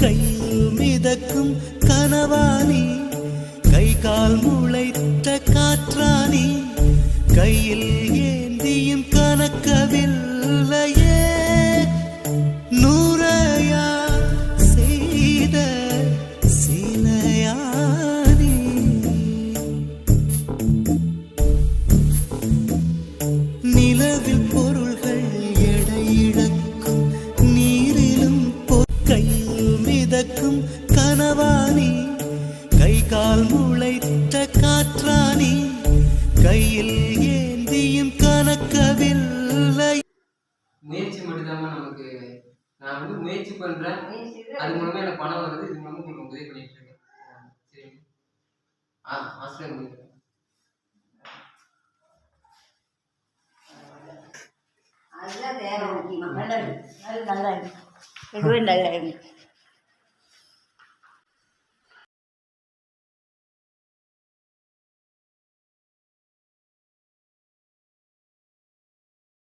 கையில் மிதக்கும் கனவானி கை கால் முளைத்த காற்றானி கையில் கனவானி கை கால் முளைத்த காற்றானி கையில் ஏந்தியும் கணக்கவில்லை முயற்சி மட்டும்தாம்மா நமக்கு. நான் வந்து முயற்சி பண்றேன். அது மூலமா எனக்கு பணம் வருது. இது மூலமா உங்களுக்கு உதவி பண்ணிட்டு இருக்கேன். சரி ஆ ஆசிரியர். அதுதான் தேவை நல்லா இருக்கு. இதுவே நல்லா இருக்கு